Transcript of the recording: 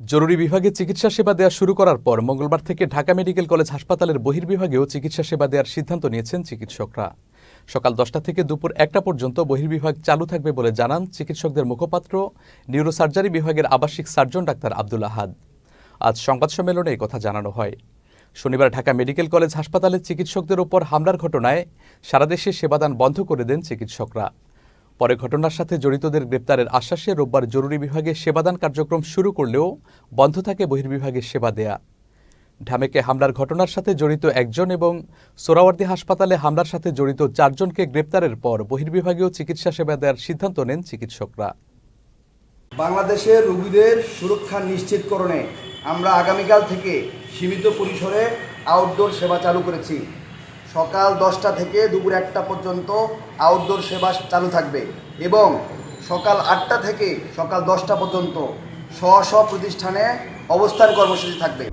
জরুরি বিভাগে চিকিৎসা সেবা দেওয়া শুরু করার পর মঙ্গলবার থেকে ঢাকা মেডিকেল কলেজ হাসপাতালের বহির্বিভাগেও চিকিৎসা সেবা দেওয়ার সিদ্ধান্ত নিয়েছেন চিকিৎসকরা। সকাল দশটা থেকে দুপুর একটা পর্যন্ত বহির্বিভাগ চালু থাকবে বলে জানান চিকিৎসকদের মুখপাত্র, নিউরোসার্জারি বিভাগের আবাসিক সার্জন ডাক্তার আব্দুল আহাদ। আজ সংবাদ সম্মেলনে কথা জানানো হয়। শনিবার ঢাকা মেডিকেল কলেজ হাসপাতালে চিকিৎসকদের ওপর হামলার ঘটনায় সারাদেশে সেবাদান বন্ধ করে দেন চিকিৎসকরা। পরে ঘটনার সাথে জড়িতদের গ্রেপ্তারের আশ্বাসে রোববার জরুরি বিভাগে সেবাদান কার্যক্রম শুরু করলেও বন্ধ থাকে বহির্বিভাগে সেবা দেয়া। ঢামেকে হামলার ঘটনার সাথে জড়িত একজন এবং সোরাওয়ার্দী হাসপাতালে হামলার সাথে জড়িত চারজনকে গ্রেপ্তারের পর বহির্বিভাগেও চিকিৎসা সেবা দেওয়ার সিদ্ধান্ত নেন চিকিৎসকরা। বাংলাদেশের রোগীদের সুরক্ষা নিশ্চিতকরণে আমরা আগামীকাল থেকে সীমিত পরিসরে আউটডোর সেবা চালু করেছি। সকাল দশটা থেকে দুপুর একটা পর্যন্ত আউটডোর সেবা চালু থাকবে এবং সকাল আটটা থেকে সকাল দশটা পর্যন্ত স্ব স্ব প্রতিষ্ঠানে অবস্থান কর্মসূচি থাকবে।